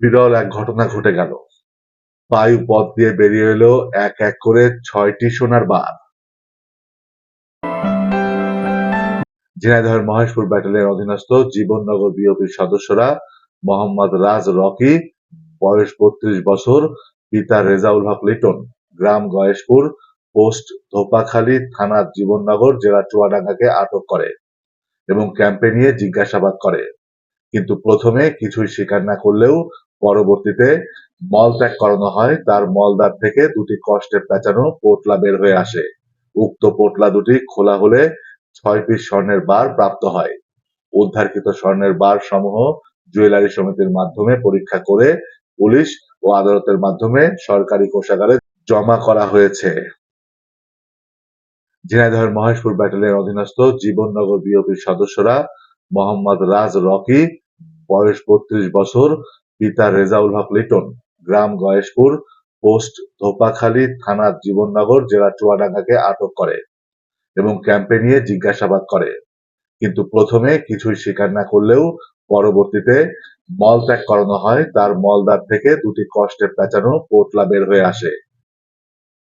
বিরল এক ঘটনা ঘটে গেল। বায়ু পথ দিয়ে বেরিয়ে এলো এক এক করে ছয়টি সোনার বার ঝিনাইদহের মহেশপুর ব্যাটালিয়ন অধীনস্থ জীবননগর বিওপির সদস্যরা মোহাম্মদ রাজ রকি, বয়স বত্রিশ বছর, পিতা রেজাউল হক লিটন, গ্রাম গয়েশপুর, পোস্ট ধোপাখালী থানা জীবননগর, জেলা চুয়াডাঙ্গাকে আটক করে এবং ক্যাম্পে নিয়ে জিজ্ঞাসাবাদ করে। কিন্তু প্রথমে কিছুই স্বীকার না করলেও পরবর্তীতে মলত্যাগ করানো হয়। তার মলদ্বার থেকে দুটি কষ্টে পেঁচানো পোটলা বের হয়ে আসে। উক্ত পোটলা দুটি খোলা হলে ছয় পিস স্বর্ণের বার প্রাপ্ত হয়। উদ্ধারকৃত স্বর্ণের বার সমূহ জুয়েলারি সমিতির মাধ্যমে পরীক্ষা করে পুলিশ ও আদালতের মাধ্যমে সরকারি কোষাগারে জমা করা হয়েছে। ঝিনাইদহের মহেশপুর ব্যাটালিয়ন অধীনস্থ জীবননগর বিওপির সদস্যরা মোহাম্মদ রাজ রকি বয়স বত্রিশ বছর, পিতা রেজাউল হক লিটন, গ্রাম গয়েশপুর, পোস্ট ধোপাখালী থানা জীবননগর, জেলা চুয়াডাঙ্গাকে আটক করে এবং ক্যাম্পে নিয়ে জিজ্ঞাসাবাদ করে। কিন্তু প্রথমে কিছুই স্বীকার না করলেও পরবর্তীতে মলত্যাগ করানো হয়। তার মলদ্বার থেকে দুটি কষ্টে পেঁচানো পোটলা বের হয়ে আসে।